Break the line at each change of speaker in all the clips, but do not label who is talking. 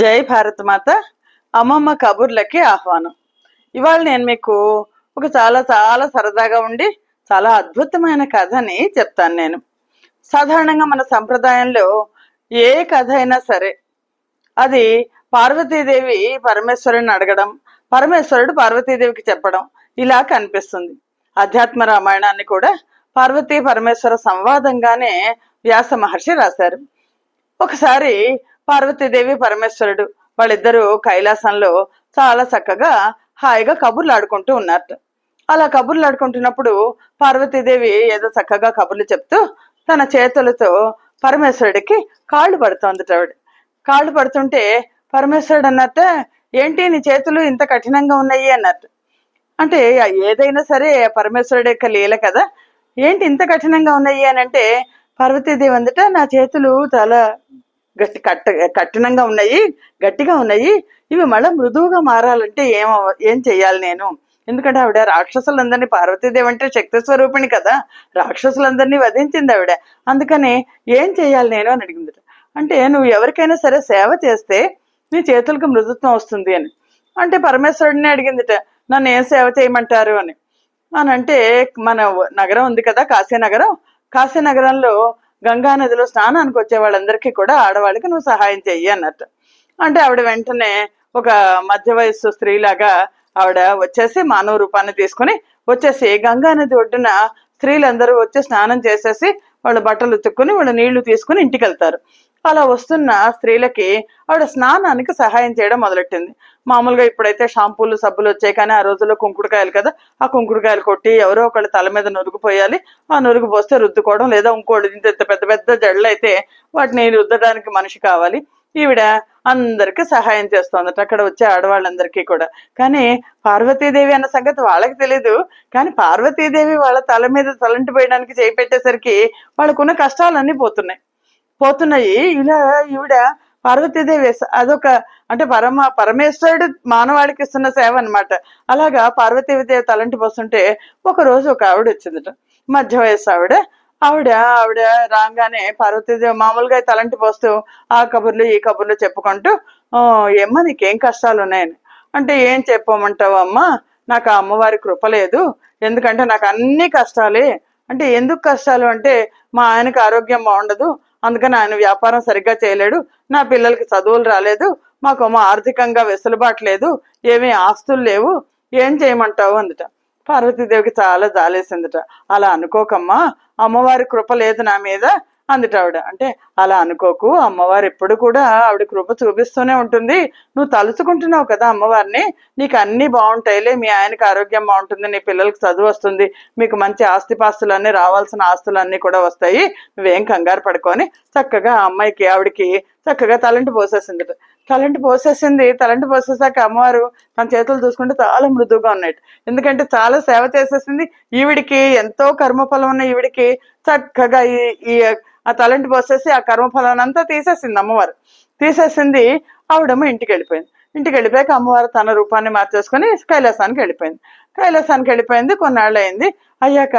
జై భారత్ మాత అమ్మమ్మ కబుర్లకి ఆహ్వానం. ఇవాళ నేను మీకు ఒక చాలా చాలా సరదాగా ఉండి చాలా అద్భుతమైన కథని చెప్తాను నేను. సాధారణంగా మన సంప్రదాయంలో ఏ కథ అయినా సరే అది పార్వతీదేవి పరమేశ్వరుని అడగడం పరమేశ్వరుడు పార్వతీదేవికి చెప్పడం ఇలా కనిపిస్తుంది. అధ్యాత్మ రామాయణాన్ని కూడా పార్వతీ పరమేశ్వర సంవాదంగానే వ్యాస మహర్షి రాశారు. ఒకసారి పార్వతీదేవి పరమేశ్వరుడు వాళ్ళిద్దరూ కైలాసంలో చాలా చక్కగా హాయిగా కబుర్లు ఆడుకుంటూ ఉన్నారు. అలా కబుర్లు ఆడుకుంటున్నప్పుడు పార్వతీదేవి ఏదో చక్కగా కబుర్లు చెప్తూ తన చేతులతో పరమేశ్వరుడికి కాళ్ళు పడుతోంది ఆవిడ. కాళ్ళు పడుతుంటే పరమేశ్వరుడు అన్నట్ట ఏంటి నీ చేతులు ఇంత కఠినంగా ఉన్నాయి? అన్నట్టు. అంటే ఏదైనా సరే పరమేశ్వరుడు యొక్క లీల కదా. ఏంటి ఇంత కఠినంగా ఉన్నాయి? అని అంటే పార్వతీదేవి అందుట నా చేతులు చాలా గట్టి కట్ట కఠినంగా ఉన్నాయి గట్టిగా ఉన్నాయి. ఇవి మళ్ళీ మృదువుగా మారాలంటే ఏం ఏం చెయ్యాలి నేను? ఎందుకంటే ఆవిడ రాక్షసులందరినీ పార్వతీదేవి అంటే శక్తి స్వరూపిణి కదా. రాక్షసులందరినీ వధించింది ఆవిడ. అందుకని ఏం చెయ్యాలి నేను అని అడిగింది అంటే నువ్వు ఎవరికైనా సరే సేవ చేస్తే నీ చేతులకు మృదుత్వం వస్తుంది అని. అంటే పరమేశ్వరుడిని అడిగిందిట నన్ను ఏం సేవ చేయమంటారు? అని. అని అంటే మన నగరం ఉంది కదా కాశీనగరం. కాశీనగరంలో గంగా నదిలో స్నానానికి వచ్చే వాళ్ళందరికీ కూడా ఆడవాళ్ళకి నువ్వు సహాయం చెయ్యి అన్నట్టు. అంటే ఆవిడ వెంటనే ఒక మధ్య వయస్సు స్త్రీలాగా ఆవిడ వచ్చేసి మానవ రూపాన్ని తీసుకుని వచ్చేసి గంగా నది ఒడ్డున స్త్రీలందరూ వచ్చి స్నానం చేసేసి వాళ్ళ బట్టలు ఉతుక్కుని వాళ్ళ నీళ్ళు తీసుకుని ఇంటికి వెళ్తారు అలా వస్తున్న స్త్రీలకి ఆవిడ స్నానానికి సహాయం చేయడం మొదలెట్టింది. మామూలుగా ఇప్పుడైతే షాంపూలు సబ్బులు వచ్చాయి కానీ ఆ రోజుల్లో కుంకుడుకాయలు కదా ఆ కుంకుడుకాయలు కొట్టి ఎవరో ఒకళ్ళు తల మీద నురుగు పోయాలి ఆ నురుగు పోస్తే రుద్దుకోవడం లేదా ఇంకోటి ఇంత ఇంత పెద్ద పెద్ద జడలు అయితే వాటిని రుద్దడానికి మనిషి కావాలి. ఈవిడ అందరికి సహాయం చేస్తుందట అక్కడ వచ్చే ఆడవాళ్ళందరికీ కూడా. కానీ పార్వతీదేవి అన్న సంగతి వాళ్ళకి తెలియదు కానీ పార్వతీదేవి వాళ్ళ తల మీద తలంటి పోయడానికి చేయి పెట్టేసరికి వాళ్ళకున్న కష్టాలన్నీ పోతున్నాయి. పోతున్నాయి. ఇలా ఈవిడ పార్వతీదేవి అదొక అంటే పరమ పరమేశ్వరుడు మానవాళికి ఇస్తున్న సేవ అన్నమాట. అలాగా పార్వతీదేవి తలంటి పోస్తుంటే ఒక రోజు ఒక ఆవిడ వచ్చిందట. మధ్య వయస్సు ఆవిడ. ఆవిడ ఆవిడ రాగానే పార్వతీదేవి మామూలుగా తలంటి పోస్తూ ఆ కబుర్లు ఈ కబుర్లు చెప్పుకుంటూ ఏమ్మా నీకేం కష్టాలు ఉన్నాయని? అంటే ఏం చెప్పమంటావు అమ్మా? నాకు ఆ అమ్మవారి కృప లేదు. ఎందుకంటే నాకు అన్ని కష్టాలే. అంటే ఎందుకు కష్టాలు? అంటే మా ఆయనకు ఆరోగ్యం బాగుండదు. అందుకని ఆయన వ్యాపారం సరిగ్గా చేయలేడు. నా పిల్లలకి చదువులు రాలేదు. మాకు ఆర్థికంగా వెసులుబాటు లేదు. ఏమీ ఆస్తులు లేవు. ఏం చేయమంటావు అందుట. పార్వతీదేవికి చాలా జాలేసిందిట. అలా అనుకోకమ్మా. అమ్మవారి కృప లేదు నా మీద. అందుట ఆవిడ. అంటే అలా అనుకోకు అమ్మవారు ఎప్పుడు కూడా ఆవిడ కృప చూపిస్తూనే ఉంటుంది. నువ్వు తలుచుకుంటున్నావు కదా అమ్మవారిని నీకు అన్ని బాగుంటాయిలే మీ ఆయనకి ఆరోగ్యం బాగుంటుంది నీ పిల్లలకి చదువు వస్తుంది మీకు మంచి ఆస్తిపాస్తులన్నీ రావాల్సిన ఆస్తులన్నీ కూడా వస్తాయి నువ్వేం కంగారు పడుకొని చక్కగా ఆ అమ్మాయికి ఆవిడకి చక్కగా తలంటి పోసేసింది. తలంటి పోసేసింది తలంటి పోసేసాక అమ్మవారు తన చేతులు చూసుకుంటే చాలా మృదువుగా ఉన్నాయి. ఎందుకంటే చాలా సేవ చేసేసింది ఈవిడికి ఎంతో కర్మఫలం ఉన్న ఈవిడికి చక్కగా ఈ ఈ ఆ తలంటి పోసేసి ఆ కర్మఫలాన్ని అంతా తీసేసింది అమ్మవారు. తీసేసింది ఆవిడమ్మ ఇంటికి వెళ్ళిపోయింది ఇంటికి వెళ్ళిపోయాక అమ్మవారు తన రూపాన్ని మార్చేసుకొని కైలాసానికి వెళ్ళిపోయింది. కైలాసానికి వెళ్ళిపోయింది కొన్నాళ్ళు అయింది అయ్యాక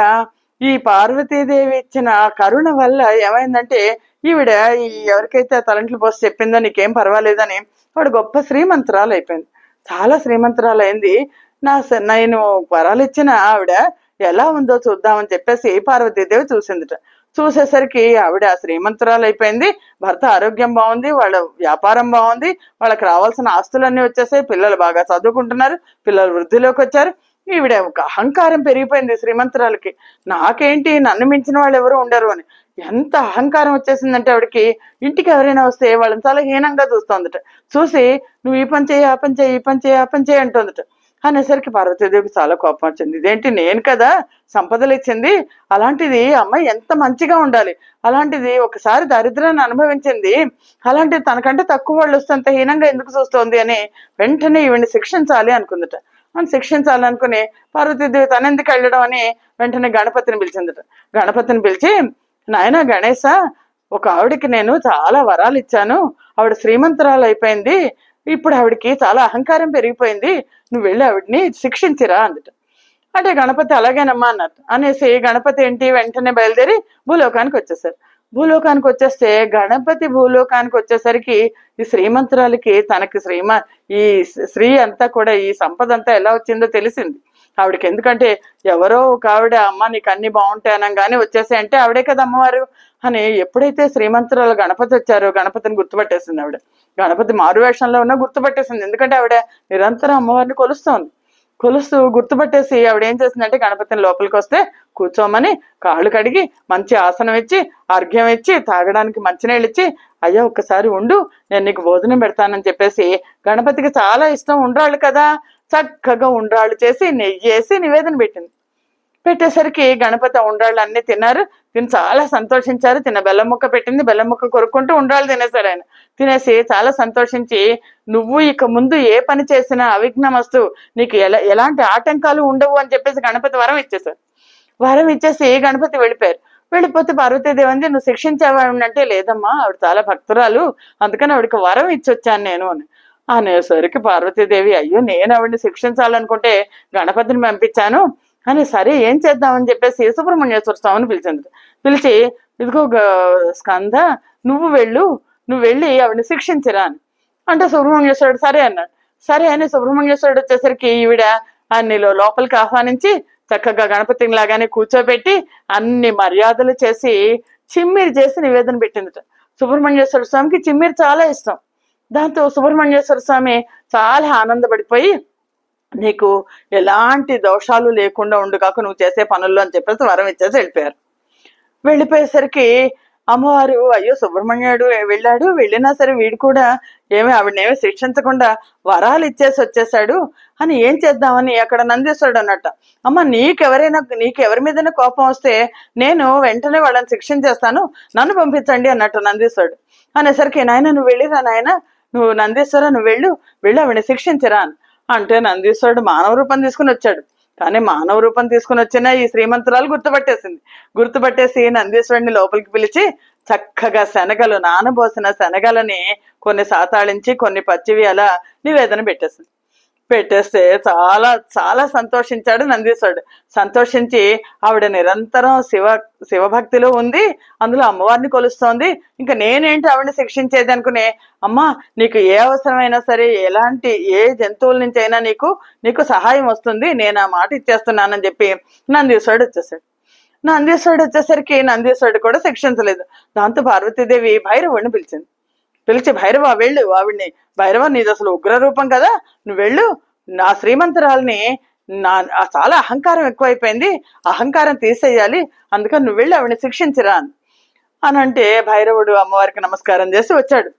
ఈ పార్వతీదేవి ఇచ్చిన కరుణ వల్ల ఏమైందంటే ఈవిడ ఈ ఎవరికైతే తలంట్లు పోసి చెప్పిందో నీకేం పర్వాలేదని వాడు గొప్ప శ్రీమంతురాలు అయిపోయింది చాలా శ్రీమంతురాలు అయింది నా నేను వరాలు ఇచ్చిన ఆవిడ ఎలా ఉందో చూద్దామని చెప్పేసి పార్వతీదేవి చూసిందిట. చూసేసరికి ఆవిడ శ్రీమంతురాలు అయిపోయింది భర్త ఆరోగ్యం బాగుంది వాళ్ళ వ్యాపారం బాగుంది వాళ్ళకి రావాల్సిన ఆస్తులన్నీ వచ్చేసాయి పిల్లలు బాగా చదువుకుంటున్నారు పిల్లలు వృద్ధిలోకి వచ్చారు. ఈవిడ ఒక అహంకారం పెరిగిపోయింది శ్రీమంతురాలకి. నాకేంటి? నన్ను మించిన వాళ్ళు ఎవరు ఉండరు అని. ఎంత అహంకారం వచ్చేసిందంటే ఆవిడకి ఇంటికి ఎవరైనా వస్తే వాళ్ళని చాలా హీనంగా చూస్తోందట. చూసి నువ్వు ఈ పని చేయి ఆ పని చేయి ఈ పని చేయి ఆ పని చేయి అంటుందట. అనేసరికి పార్వతీదేవికి చాలా కోపం వచ్చింది. ఇదేంటి నేను కదా సంపదలు ఇచ్చింది? అలాంటిది అమ్మాయి ఎంత మంచిగా ఉండాలి? అలాంటిది ఒకసారి దరిద్రాన్ని అనుభవించింది. అలాంటిది తనకంటే తక్కువ వాళ్ళు వస్తే హీనంగా ఎందుకు చూస్తోంది అని వెంటనే ఈవిని శిక్షించాలి అనుకుందట. అని శిక్షించాలి అనుకుని తన ఎందుకు వెళ్ళడం అని వెంటనే గణపతిని పిలిచిందట. గణపతిని పిలిచి నాయన గణేశ ఒక ఆవిడకి నేను చాలా వరాలు ఇచ్చాను. ఆవిడ శ్రీమంతురాలు అయిపోయింది. ఇప్పుడు ఆవిడకి చాలా అహంకారం పెరిగిపోయింది. నువ్వు వెళ్ళి ఆవిడని శిక్షించిరా అందుట. అంటే గణపతి అలాగేనమ్మా అన్నారు అనేసి గణపతి ఏంటి వెంటనే బయలుదేరి భూలోకానికి వచ్చేసారు భూలోకానికి వచ్చేస్తే గణపతి భూలోకానికి వచ్చేసరికి ఈ శ్రీమంతురాలకి తనకి శ్రీమ ఈ స్త్రీ అంతా కూడా ఈ సంపద అంతా ఎలా వచ్చిందో తెలిసింది. ఆవిడకి. ఎందుకంటే ఎవరో ఒక ఆవిడ అమ్మ నీకు అన్ని బాగుంటాయి అనగానే వచ్చేసాయి. అంటే ఆవిడే కదా అమ్మవారు. అని ఎప్పుడైతే శ్రీమంతురాలు గణపతి వచ్చారో గణపతిని గుర్తుపట్టేసింది ఆవిడ. గణపతి మారు వేషంలో ఉన్నా గుర్తుపట్టేసింది. ఎందుకంటే ఆవిడ నిరంతరం అమ్మవారిని కొలుస్తోంది. కొలుస్తూ గుర్తుపట్టేసి ఆవిడ ఏం చేసిందంటే గణపతిని లోపలికి వస్తే కూర్చోమని కాళ్ళు కడిగి మంచి ఆసనం ఇచ్చి అర్ఘ్యం ఇచ్చి తాగడానికి మంచినీళ్ళు ఇచ్చి అయ్యా ఒక్కసారి ఉండు నేను నీకు భోజనం పెడతానని చెప్పేసి గణపతికి చాలా ఇష్టం ఉండరాళ్ళు కదా. చక్కగా ఉండ్రాళ్ళు చేసి నెయ్యి వేసి నివేదన పెట్టింది. పెట్టేసరికి గణపతి ఉండ్రాళ్ళు అన్ని తిన్నారు. తిని చాలా సంతోషించారు. తిన్న బెల్లం ముక్క పెట్టింది. బెల్లం ముక్క కొరుక్కుంటూ ఉండ్రాళ్ళు తినేశారు ఆయన. తినేసి చాలా సంతోషించి నువ్వు ఇక ముందు ఏ పని చేసినా అవిఘ్నమస్తు. నీకు ఎలా ఎలాంటి ఆటంకాలు ఉండవు అని చెప్పేసి గణపతి వరం ఇచ్చేశారు. వరం ఇచ్చేసి గణపతి వెళ్ళిపోయారు. వెళ్ళిపోతే పార్వతీదేవి అంది నువ్వు శిక్షించేవాడు అంటే లేదమ్మా ఆవిడ చాలా భక్తురాలు. అందుకని ఆవిడకి వరం ఇచ్చొచ్చాను నేను అని. అనేసరికి పార్వతీదేవి అయ్యో నేను ఆవిడని శిక్షించాలనుకుంటే గణపతిని పంపించాను? అని సరే ఏం చేద్దామని చెప్పేసి సుబ్రహ్మణ్యేశ్వర స్వామిని పిలిచింది. పిలిచి ఇదిగో స్కంద నువ్వు వెళ్ళు నువ్వు వెళ్ళి ఆవిడని శిక్షించరా అని. అంటే సుబ్రహ్మణ్యేశ్వరుడు సరే అన్నాడు. సరే అని సుబ్రహ్మణ్యేశ్వరుడు వచ్చేసరికి ఈవిడ అన్నిలో లోపలికి ఆహ్వానించి చక్కగా గణపతిని లాగానే కూర్చోబెట్టి అన్ని మర్యాదలు చేసి చిమ్మిరి చేసి నివేదన పెట్టిందిట. సుబ్రహ్మణ్యేశ్వర స్వామికి చిమ్మిరి చాలా ఇష్టం. దాంతో సుబ్రహ్మణ్యేశ్వర స్వామి చాలా ఆనందపడిపోయి నీకు ఎలాంటి దోషాలు లేకుండా ఉండు కాక నువ్వు చేసే పనుల్లో అని చెప్పేసి వరం ఇచ్చేసి వెళ్ళిపోయారు. వెళ్ళిపోయేసరికి అమ్మవారు అయ్యో సుబ్రహ్మణ్యుడు వెళ్ళాడు వెళ్ళినా సరే వీడు కూడా ఏమి ఆవిడనేమి శిక్షించకుండా వరాలు ఇచ్చేసి వచ్చేసాడు. అని ఏం చేద్దామని అక్కడ నందీశ్వరుడు అన్నట్ట. అమ్మ నీకెవరైనా నీకెవరి మీదైనా కోపం వస్తే నేను వెంటనే వాళ్ళని శిక్షించేస్తాను. నన్ను పంపించండి అన్నట్టు నందీశ్వరుడు అనేసరికి నాయన నువ్వు వెళ్ళిరా నాయన. నువ్వు నందీశ్వర నువ్వు వెళ్ళు వెళ్ళి ఆవిడ శిక్షించరా అంటే నందీశ్వరుడు మానవ రూపం తీసుకుని వచ్చాడు. కానీ మానవ రూపం తీసుకుని వచ్చిన ఈ శ్రీమంతురాలు గుర్తుపట్టేసింది. గుర్తుపట్టేసి నందీశ్వరుడిని లోపలికి పిలిచి చక్కగా శనగలు నానబోసిన శనగలని కొన్ని సాతాళించి కొన్ని పచ్చివి అలా నివేదన పెట్టేసింది. పెట్టేస్తే చాలా చాలా సంతోషించాడు నందీశ్వరుడు. సంతోషించి ఆవిడ నిరంతరం శివ శివభక్తిలో ఉంది. అందులో అమ్మవారిని కొలుస్తోంది. ఇంకా నేనేంటి ఆవిడని శిక్షించేది అనుకునే? అమ్మా నీకు ఏ అవసరమైనా సరే ఎలాంటి ఏ జంతువుల నుంచి అయినా నీకు నీకు సహాయం వస్తుంది. నేను ఆ మాట ఇచ్చేస్తున్నానని చెప్పి నందీశ్వరుడు వచ్చేసాడు. నందీశ్వరుడు వచ్చేసరికి నందీశ్వరుడు కూడా శిక్షించలేదు. దాంతో పార్వతీదేవి భైరవుడిని పిలిచింది. పిలిచి భైరవ వెళ్ళు. ఆవిడ్ని భైరవ నీది అసలు ఉగ్ర రూపం కదా. నువ్వు వెళ్ళు. నా శ్రీమంతురాల్ని నా ఆ చాలా అహంకారం ఎక్కువైపోయింది. అహంకారం తీసేయాలి. అందుకని నువ్వు వెళ్ళి ఆవిడని శిక్షించరా అని. అని అంటే భైరవుడు అమ్మవారికి నమస్కారం చేసి వచ్చాడు.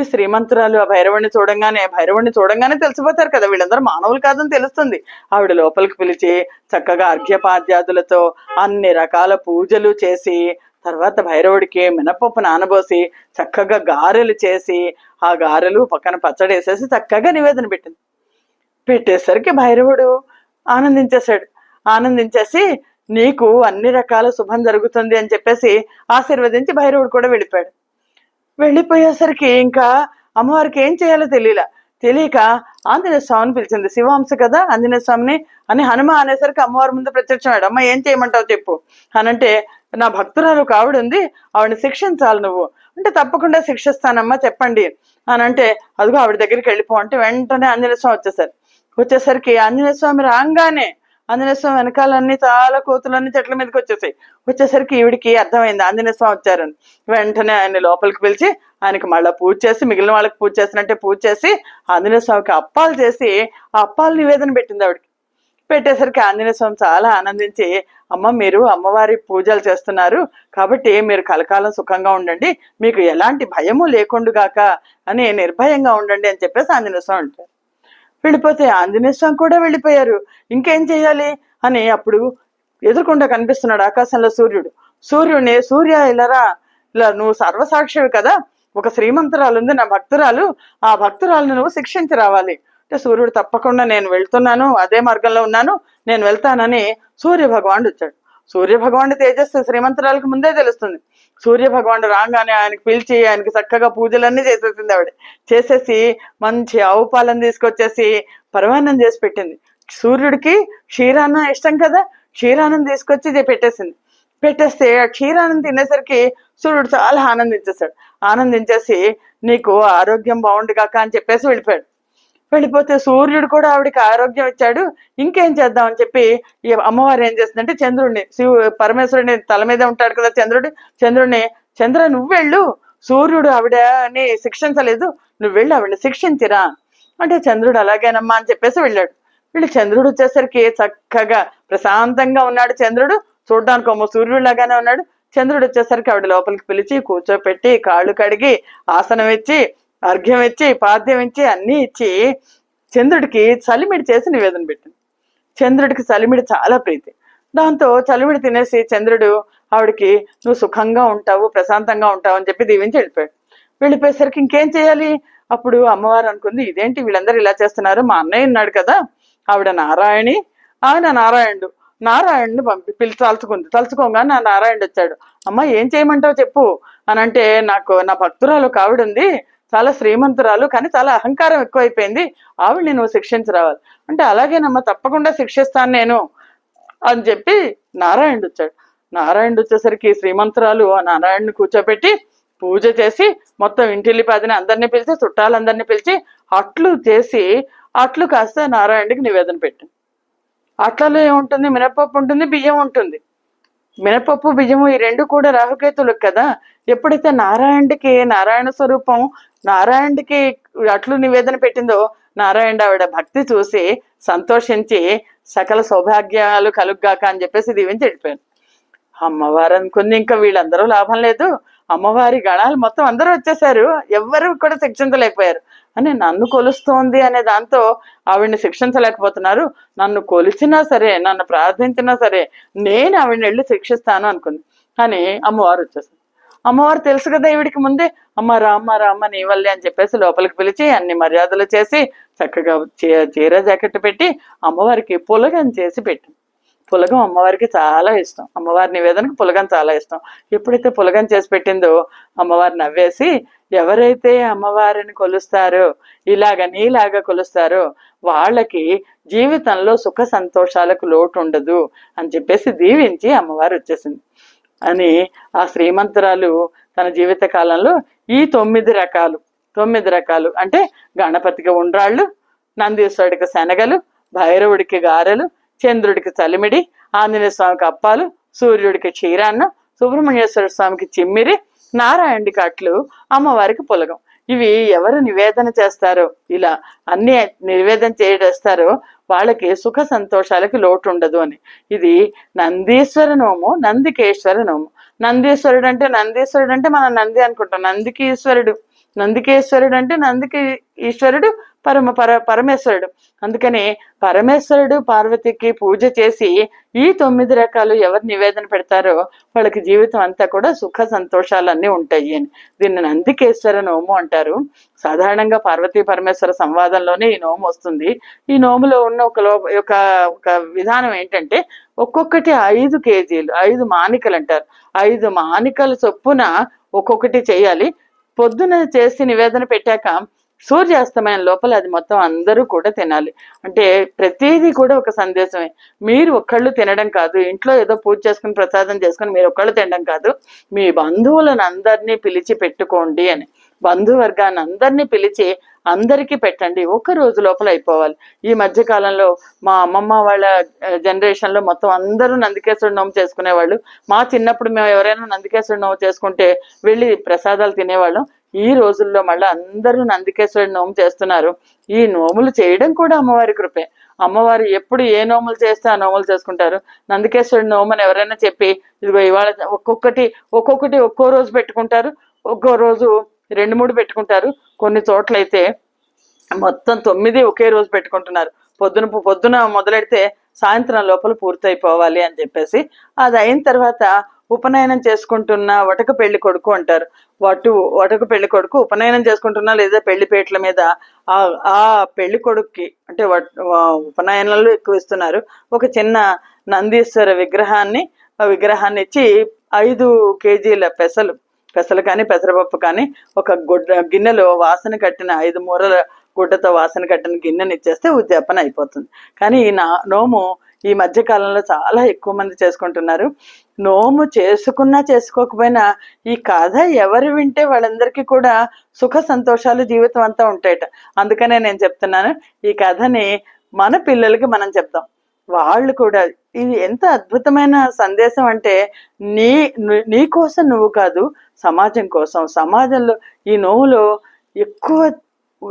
ఈ శ్రీమంతురాలు ఆ భైరవుడిని చూడంగానే భైరవుడిని చూడంగానే తెలిసిపోతారు కదా. వీళ్ళందరూ మానవులు కాదని తెలుస్తుంది. ఆవిడ లోపలికి పిలిచి చక్కగా అర్ఘ్యపాద్యాదులతో అన్ని రకాల పూజలు చేసి తర్వాత భైరవుడికి మినపప్పు నానబోసి చక్కగా గారెలు చేసి ఆ గారెలు పక్కన పచ్చడి వేసేసి చక్కగా నివేదన పెట్టింది. పెట్టేసరికి భైరవుడు ఆనందించేశాడు. ఆనందించేసి నీకు అన్ని రకాల శుభం జరుగుతుంది అని చెప్పేసి ఆశీర్వదించి భైరవుడు కూడా వెళ్ళిపోయాడు. వెళ్ళిపోయేసరికి ఇంకా అమ్మవారికి ఏం చేయాలో తెలియలా. తెలియక ఆంజనేయ స్వామిని పిలిచింది. శివాంశ కదా ఆంజనేయ స్వామిని అని హనుమ అనేసరికి అమ్మవారి ముందు ప్రత్యక్షమాడు అమ్మ ఏం చేయమంటావు చెప్పు. అనంటే నా భక్తురాలు ఒక ఆవిడ ఉంది ఆవిడని శిక్షించాలి నువ్వు. అంటే తప్పకుండా శిక్షిస్తానమ్మా చెప్పండి. అని అంటే అదిగో ఆవిడ దగ్గరికి వెళ్ళిపో అంటే వెంటనే ఆంజనేయ స్వామి వచ్చేసారు. వచ్చేసరికి ఆంజనేయ స్వామి రాగానే ఆంజనేయ స్వామి వెనకాలన్నీ చాలా కోతులన్నీ చెట్ల మీదకి వచ్చేసాయి. వచ్చేసరికి ఈవిడికి అర్థమైంది ఆంజనేయ స్వామి వచ్చారని. వెంటనే ఆయన లోపలికి పిలిచి ఆయనకి మళ్ళీ పూజ చేసి మిగిలిన వాళ్ళకి పూజ చేసినట్టే పూజ చేసి ఆంజనేయ స్వామికి అప్పాలు చేసి ఆ అప్పాలు నివేదన పెట్టింది ఆవిడకి. పెట్టేసరికి ఆంజనేయ స్వామి చాలా ఆనందించి అమ్మ మీరు అమ్మవారి పూజలు చేస్తున్నారు కాబట్టి మీరు కలకాలం సుఖంగా ఉండండి మీకు ఎలాంటి భయము లేకుండుగాక అని నిర్భయంగా ఉండండి అని చెప్పేసి ఆంజనేయ స్వామి అంటారు. వెళ్ళిపోతే ఆంజనేయ స్వామి కూడా వెళ్ళిపోయారు. ఇంకేం చేయాలి? అని అప్పుడు ఎదురుకుండా కనిపిస్తున్నాడు ఆకాశంలో సూర్యుడు. సూర్యుడిని సూర్య ఇలారా ఇలా నువ్వు సర్వసాక్షివి కదా ఒక శ్రీమంతురాలు ఉంది నా భక్తురాలు ఆ భక్తురాలను నువ్వు శిక్షించి రావాలి. అంటే సూర్యుడు తప్పకుండా నేను వెళ్తున్నాను అదే మార్గంలో ఉన్నాను నేను వెళ్తానని సూర్య భగవానుడు వచ్చాడు. సూర్య భగవానుడి తేజస్సు శ్రీమంతురాలకు ముందే తెలుస్తుంది. సూర్య భగవానుడు రాగానే ఆయనకు పిలిచి ఆయనకి చక్కగా పూజలన్నీ చేసేసింది ఆవిడ. చేసేసి మంచి ఆవు పాలను తీసుకొచ్చేసి పరమాన్నం చేసి పెట్టింది. సూర్యుడికి క్షీరాన్నం ఇష్టం కదా క్షీరాన్నం తీసుకొచ్చి ఇది పెట్టేసింది. పెట్టేస్తే ఆ క్షీరాన్నం తినేసరికి సూర్యుడు చాలా ఆనందించేశాడు. ఆనందించేసి నీకు ఆరోగ్యం బాగుండు కాక అని చెప్పేసి వెళ్ళిపోయాడు. వెళ్ళిపోతే సూర్యుడు కూడా ఆవిడకి ఆరోగ్యం ఇచ్చాడు. ఇంకేం చేద్దాం అని చెప్పి ఈ అమ్మవారు ఏం చేస్తుందంటే చంద్రుడిని శివ పరమేశ్వరుని తల మీద ఉంటాడు కదా చంద్రుడు. చంద్రుడిని చంద్ర నువ్వు వెళ్ళు. సూర్యుడు ఆవిడని శిక్షించలేదు. నువ్వు వెళ్ళి ఆవిడని శిక్షించిరా. అంటే చంద్రుడు అలాగేనమ్మా అని చెప్పేసి వెళ్ళాడు. వీళ్ళు చంద్రుడు వచ్చేసరికి చక్కగా ప్రశాంతంగా ఉన్నాడు చంద్రుడు. చూడడానికి అమ్మో సూర్యుడు లాగానే ఉన్నాడు. చంద్రుడు వచ్చేసరికి ఆవిడ లోపలికి పిలిచి కూర్చోపెట్టి కాళ్ళు కడిగి ఆసనం ఇచ్చి అర్ఘ్యం ఇచ్చి పాద్యం ఇచ్చి అన్నీ ఇచ్చి చంద్రుడికి చలిమిడి చేసి నివేదన పెట్టింది చంద్రుడికి చలిమిడి చాలా ప్రీతి. దాంతో చలిమిడి తినేసి చంద్రుడు ఆవిడకి నువ్వు సుఖంగా ఉంటావు ప్రశాంతంగా ఉంటావు అని చెప్పి దీవించి వెళ్ళిపోయాడు. వెళ్ళిపోయేసరికి ఇంకేం చేయాలి? అప్పుడు అమ్మవారు అనుకుంది ఇదేంటి వీళ్ళందరూ ఇలా చేస్తున్నారు? మా అన్నయ్య ఉన్నాడు కదా ఆవిడ నారాయణి ఆయన నారాయణుడు. నారాయణుని పంపి పిలిచి తలుచుకుంది. తలుచుకోగానే నా నారాయణుడు వచ్చాడు. అమ్మ ఏం చేయమంటావు చెప్పు అని అంటే నాకు నా భక్తురాలు ఒక ఆవిడ ఉంది చాలా శ్రీమంతురాలు కానీ చాలా అహంకారం ఎక్కువైపోయింది. ఆవిడ నువ్వు శిక్షించరావాలి. అంటే అలాగేనమ్మా తప్పకుండా శిక్షిస్తాను నేను అని చెప్పి నారాయణుడు వచ్చాడు. నారాయణుడు వచ్చేసరికి శ్రీమంతురాలు ఆ నారాయణుని కూర్చోబెట్టి పూజ చేసి మొత్తం ఇంటిల్లి పదిని అందరినీ పిలిచి చుట్టాలందరినీ పిలిచి అట్లు చేసి అట్లు కాస్త నారాయణుడికి నివేదన పెట్టింది అట్లలో ఏముంటుంది? మినపప్పు ఉంటుంది బియ్యం ఉంటుంది. మినపప్పు బియ్యము ఈ రెండు కూడా రాహుకేతులు కదా. ఎప్పుడైతే నారాయణుడికి నారాయణ స్వరూపం నారాయణుడికి అట్లు నివేదన పెట్టిందో నారాయణ ఆవిడ భక్తి చూసి సంతోషించి సకల సౌభాగ్యాలు కలుగ్గాక అని చెప్పేసి దీవించి వెళ్ళిపోయాను అమ్మవారు అనుకుంది ఇంకా వీళ్ళందరూ లాభం లేదు. అమ్మవారి గణాలు మొత్తం అందరూ వచ్చేసారు. ఎవ్వరు కూడా శిక్షించలేకపోయారు. అని నన్ను కొలుస్తోంది అనే దాంతో ఆవిడ్ని శిక్షించలేకపోతున్నారు. నన్ను కొలిచినా సరే నన్ను ప్రార్థించినా సరే నేను ఆవిడని వెళ్ళి శిక్షిస్తాను అనుకుంది. కానీ అమ్మవారు వచ్చేసారు. అమ్మవారు తెలుసు కదా ఈవిడికి ముందే అమ్మ రామ్మ రామ్మ నీ వల్లే అని చెప్పేసి లోపలికి పిలిచి అన్ని మర్యాదలు చేసి చక్కగా చీర చీర జాకెట్ పెట్టి అమ్మవారికి పులగం చేసి పెట్టింది పులగం అమ్మవారికి చాలా ఇష్టం. అమ్మవారి నివేదనకు పులగం చాలా ఇష్టం. ఎప్పుడైతే పులగం చేసి పెట్టిందో అమ్మవారు నవ్వేసి ఎవరైతే అమ్మవారిని కొలుస్తారో ఇలాగ నీలాగా కొలుస్తారో వాళ్ళకి జీవితంలో సుఖ సంతోషాలకు లోటు ఉండదు అని చెప్పేసి దీవించి అమ్మవారు వచ్చేసింది. అని ఆ శ్రీమంతురాలు తన జీవిత కాలంలో ఈ తొమ్మిది రకాలు తొమ్మిది రకాలు. అంటే గణపతికి ఉండ్రాళ్ళు నందీశ్వరుడికి శనగలు భైరవుడికి గారెలు చంద్రుడికి చలిమిడి ఆంజనేయ స్వామికి అప్పాలు సూర్యుడికి క్షీరాన్నం సుబ్రహ్మణ్యేశ్వర స్వామికి చిమ్మిరి నారాయణుడికి అట్లు అమ్మవారికి పులగం. ఇవి ఎవరు నివేదన చేస్తారో ఇలా అన్ని నివేదన చేస్తారో వాళ్ళకి సుఖ సంతోషాలకి లోటు ఉండదు అని. ఇది నందీశ్వర నోము నందికేశ్వర నోము. నందీశ్వరుడు అంటే నందీశ్వరుడు అంటే మనం నంది అనుకుంటాం. నందికి ఈశ్వరుడు నందికేశ్వరుడు అంటే నందికి ఈశ్వరుడు పరమ పర పరమేశ్వరుడు. అందుకని పరమేశ్వరుడు పార్వతికి పూజ చేసి ఈ తొమ్మిది రకాలు ఎవరు నివేదన పెడతారో వాళ్ళకి జీవితం అంతా కూడా సుఖ సంతోషాలన్నీ ఉంటాయి అని. దీన్ని నందికేశ్వర నోము అంటారు. సాధారణంగా పార్వతీ పరమేశ్వర సంవాదంలోనే ఈ నోము వస్తుంది. ఈ నోములో ఉన్న ఒక లో ఒక ఒక విధానం ఏంటంటే ఒక్కొక్కటి ఐదు కేజీలు ఐదు మానికలు అంటారు. ఐదు మానికల చొప్పున ఒక్కొక్కటి చేయాలి. పొద్దున చేసి నివేదన పెట్టాక సూర్యాస్తమయం లోపల అది మొత్తం అందరూ కూడా తినాలి. అంటే ప్రతిదీ కూడా ఒక సందేశమే. మీరు ఒక్కళ్ళు తినడం కాదు ఇంట్లో ఏదో పూజ చేసుకుని ప్రసాదం చేసుకుని మీరు ఒక్కళ్ళు తినడం కాదు మీ బంధువులను అందరినీ పిలిచి పెట్టుకోండి అని. బంధువర్గాన్ని అందరినీ పిలిచి అందరికీ పెట్టండి. ఒక రోజు లోపల అయిపోవాలి. ఈ మధ్య కాలంలో మా అమ్మమ్మ వాళ్ళ జనరేషన్లో మొత్తం అందరూ నందికేశ్వరుడు నోము చేసుకునేవాళ్ళు. మా చిన్నప్పుడు మేము ఎవరైనా నందికేశ్వరుడు నోము చేసుకుంటే వెళ్ళి ప్రసాదాలు తినేవాళ్ళం. ఈ రోజుల్లో మళ్ళీ అందరూ నందికేశ్వరుడు నోము చేస్తున్నారు. ఈ నోములు చేయడం కూడా అమ్మవారి కృపే. అమ్మవారు ఎప్పుడు ఏ నోములు చేస్తే ఆ నోములు చేసుకుంటారు. నందికేశ్వరుడు నోమని ఎవరైనా చెప్పి ఇదిగో ఇవాళ ఒక్కొక్కటి ఒక్కొక్కటి ఒక్కో రోజు పెట్టుకుంటారు ఒక్కో రోజు రెండు మూడు పెట్టుకుంటారు. కొన్ని చోట్లయితే మొత్తం తొమ్మిది ఒకే రోజు పెట్టుకుంటున్నారు. పొద్దున పొద్దున మొదలెడితే సాయంత్రం లోపల పూర్తయిపోవాలి అని చెప్పేసి. అది అయిన తర్వాత ఉపనయనం చేసుకుంటున్న వటక పెళ్ళి కొడుకు అంటారు. వటు వటక పెళ్ళి కొడుకు ఉపనయనం చేసుకుంటున్నా లేదా పెళ్ళి పేట్ల మీద ఆ ఆ పెళ్ళి కొడుక్కి అంటే ఉపనయనాలు ఎక్కువ ఇస్తున్నారు ఒక చిన్న నందీశ్వర విగ్రహాన్ని ఆ విగ్రహాన్ని ఇచ్చి ఐదు కేజీల పెసలు పెసలు కానీ పెసరపప్పు కానీ ఒక గుడ్డ గిన్నెలో వాసన కట్టిన ఐదు మూరల గుడ్డతో వాసన కట్టిన గిన్నెని ఇచ్చేస్తే ఉద్యాపన అయిపోతుంది. కానీ ఈ నా నోము ఈ మధ్య కాలంలో చాలా ఎక్కువ మంది చేసుకుంటున్నారు. నోము చేసుకున్నా చేసుకోకపోయినా ఈ కథ ఎవరు వింటే వాళ్ళందరికీ కూడా సుఖ సంతోషాలు జీవితం అంతా ఉంటాయట. అందుకనే నేను చెప్తున్నాను ఈ కథని మన పిల్లలకి మనం చెప్తాం వాళ్ళు కూడా ఇది ఎంత అద్భుతమైన సందేశం అంటే నీ నీ- కోసం నువ్వు కాదు సమాజం కోసం. సమాజంలో ఈ నోవులో ఎక్కువ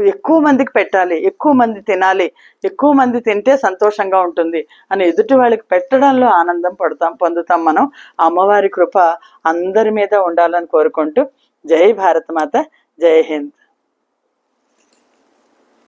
ఎక్కువ మందికి పెట్టాలి ఎక్కువ మంది తినాలి ఎక్కువ మంది తింటే సంతోషంగా ఉంటుంది అని ఎదుటి వాళ్ళకి పెట్టడంలో ఆనందం పడతాం పొందుతాం మనం. అమ్మవారి కృప అందరి మీద ఉండాలని కోరుకుంటూ జై భారత మాత జై హింద్.